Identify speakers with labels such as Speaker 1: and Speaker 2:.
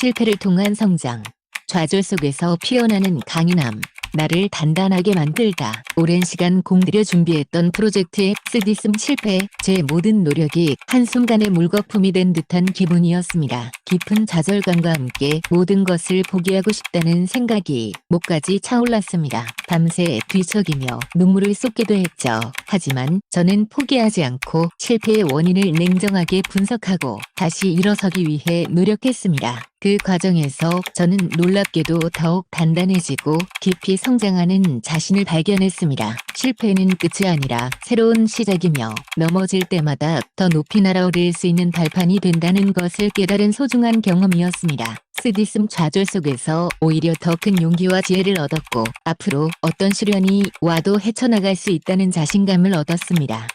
Speaker 1: 실패를 통한 성장. 좌절 속에서 피어나는 강인함. 나를 단단하게 만들다. 오랜 시간 공들여 준비했던 프로젝트의 쓰디씀 실패. 제 모든 노력이 한순간에 물거품이 된 듯한 기분이었습니다. 깊은 좌절감과 함께 모든 것을 포기하고 싶다는 생각이 목까지 차올랐습니다. 밤새 뒤척이며 눈물을 쏟기도 했죠. 하지만 저는 포기하지 않고 실패의 원인을 냉정하게 분석하고 다시 일어서기 위해 노력했습니다. 그 과정에서 저는 놀랍게도 더욱 단단해지고 깊이 성장하는 자신을 발견했습니다. 실패는 끝이 아니라 새로운 시작이며 넘어질 때마다 더 높이 날아오를 수 있는 발판이 된다는 것을 깨달은 소중한 경험이었습니다. 쓰디씀 좌절 속에서 오히려 더 큰 용기와 지혜를 얻었고 앞으로 어떤 시련이 와도 헤쳐나갈 수 있다는 자신감을 얻었습니다.